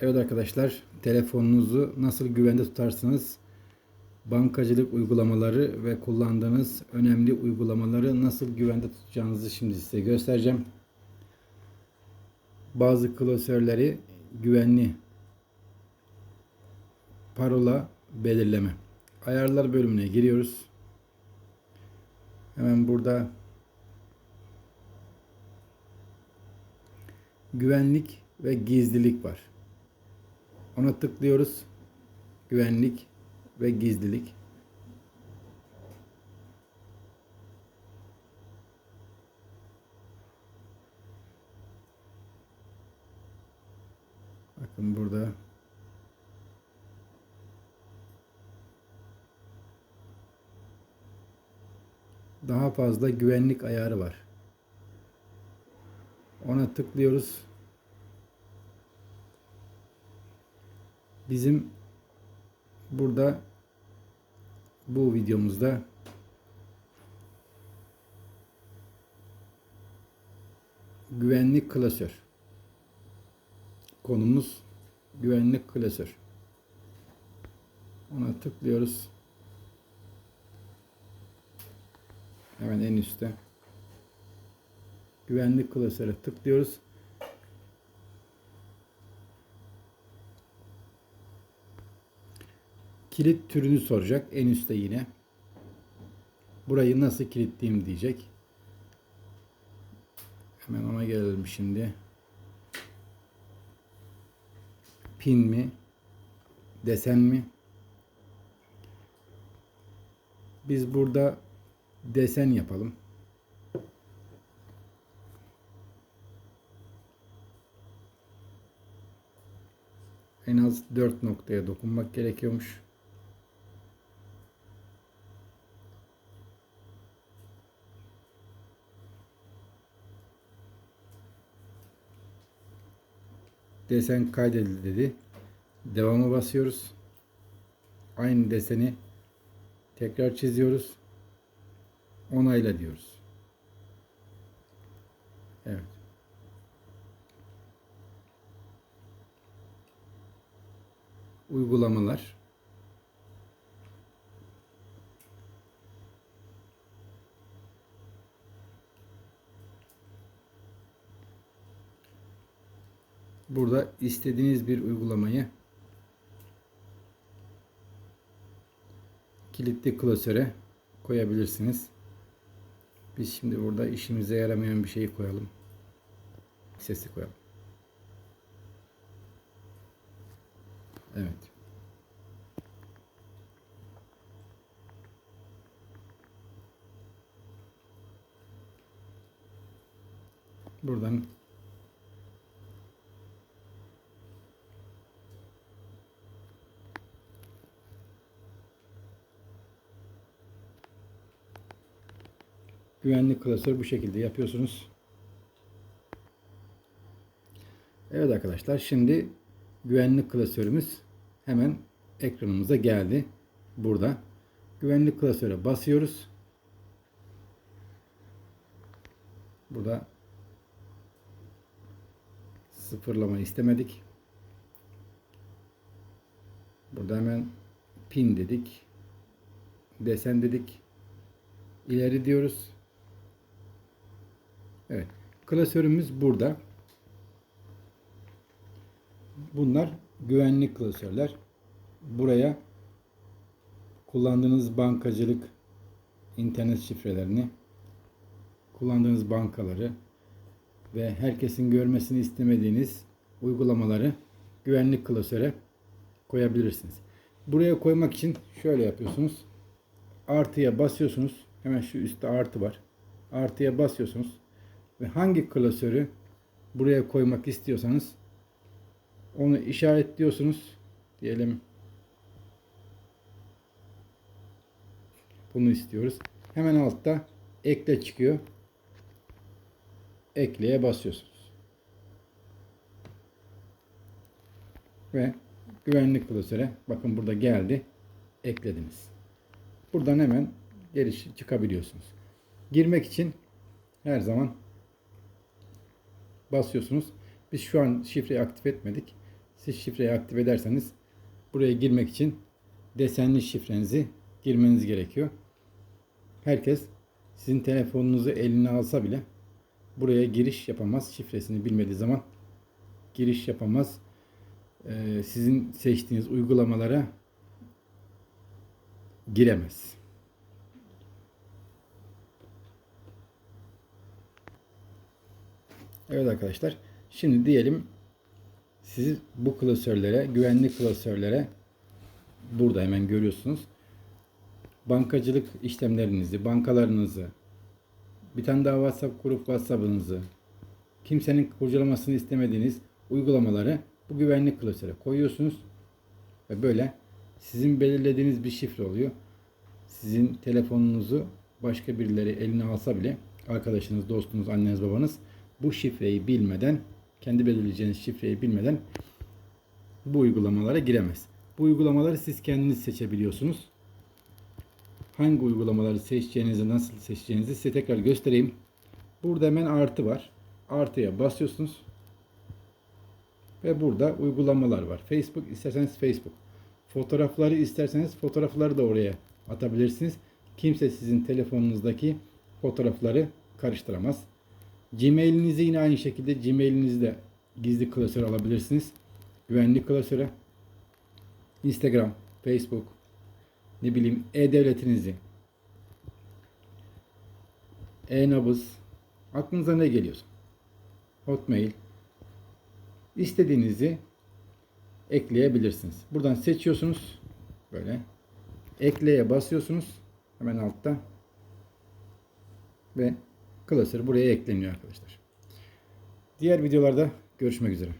Evet arkadaşlar, telefonunuzu nasıl güvende tutarsınız? Bankacılık uygulamaları ve kullandığınız önemli uygulamaları nasıl güvende tutacağınızı şimdi size göstereceğim. Bazı klasörleri güvenli parola belirleme. Ayarlar bölümüne giriyoruz. Hemen burada güvenlik ve gizlilik var. Ona tıklıyoruz. Güvenlik ve gizlilik. Bakın burada daha fazla güvenlik ayarı var. Ona tıklıyoruz. Bizim burada bu videomuzda güvenlik klasör. Konumuz güvenlik klasör. Ona tıklıyoruz. Hemen en üstte. Güvenlik klasöre tıklıyoruz. Kilit türünü soracak. En üstte yine. Burayı nasıl kilitleyeyim diyecek. Hemen ona gelelim şimdi. Pin mi? Desen mi? Biz burada desen yapalım. En az 4 noktaya dokunmak gerekiyormuş. Desen kaydedildi dedi. Devamı basıyoruz. Aynı deseni tekrar çiziyoruz. Onayla diyoruz. Evet. Uygulamalar. Burada istediğiniz bir uygulamayı kilitli klasöre koyabilirsiniz. Biz şimdi burada işimize yaramayan bir şeyi koyalım. Sesi koyalım. Evet. Buradan güvenlik klasörü bu şekilde yapıyorsunuz. Evet arkadaşlar şimdi güvenlik klasörümüz hemen ekranımıza geldi. Burada güvenlik klasöre basıyoruz. Burada sıfırlama istemedik. Burada hemen pin dedik. Desen dedik. İleri diyoruz. Evet. Klasörümüz burada. Bunlar güvenlik klasörler. Buraya kullandığınız bankacılık internet şifrelerini, kullandığınız bankaları ve herkesin görmesini istemediğiniz uygulamaları güvenlik klasöre koyabilirsiniz. Buraya koymak için şöyle yapıyorsunuz. Artıya basıyorsunuz. Hemen şu üstte artı var. Artıya basıyorsunuz ve hangi klasörü buraya koymak istiyorsanız onu işaretliyorsunuz. Diyelim bunu istiyoruz. Hemen altta ekle çıkıyor. Ekleye basıyorsunuz. Ve güvenlik klasöre bakın burada geldi. Eklediniz. Buradan hemen geri çıkabiliyorsunuz. Girmek için her zaman basıyorsunuz. Biz şu an şifreyi aktif etmedik. Siz şifreyi aktif ederseniz buraya girmek için desenli şifrenizi girmeniz gerekiyor. Herkes sizin telefonunuzu eline alsa bile buraya giriş yapamaz. Şifresini bilmediği zaman giriş yapamaz. Ee, sizin seçtiğiniz uygulamalara giremez. Evet arkadaşlar. Şimdi diyelim siz bu klasörlere, güvenli klasörlere burada hemen görüyorsunuz. Bankacılık işlemlerinizi, bankalarınızı, bir tane daha WhatsApp grup WhatsApp'ınızı, kimsenin kurcalamasını istemediğiniz uygulamaları bu güvenlik klasöre koyuyorsunuz. Ve böyle sizin belirlediğiniz bir şifre oluyor. Sizin telefonunuzu başka birileri eline alsa bile arkadaşınız, dostunuz, anneniz, babanız bu şifreyi bilmeden, kendi belirleyeceğiniz şifreyi bilmeden bu uygulamalara giremez. Bu uygulamaları siz kendiniz seçebiliyorsunuz. Hangi uygulamaları seçeceğinizi, nasıl seçeceğinizi size tekrar göstereyim. Burada hemen artı var. Artıya basıyorsunuz. Ve burada uygulamalar var. Facebook isterseniz Facebook. Fotoğrafları isterseniz fotoğrafları da oraya atabilirsiniz. Kimse sizin telefonunuzdaki fotoğrafları karıştıramaz. Gmail'inizi yine aynı şekilde Gmail'inizi de gizli klasör alabilirsiniz. Güvenli klasöre. Instagram, Facebook, ne bileyim e-devletinizi, e-nabız, aklınıza ne geliyorsa. Hotmail, istediğinizi ekleyebilirsiniz. Buradan seçiyorsunuz. Böyle. Ekleye basıyorsunuz. Hemen altta. Ve klasör buraya ekleniyor arkadaşlar. Diğer videolarda görüşmek üzere.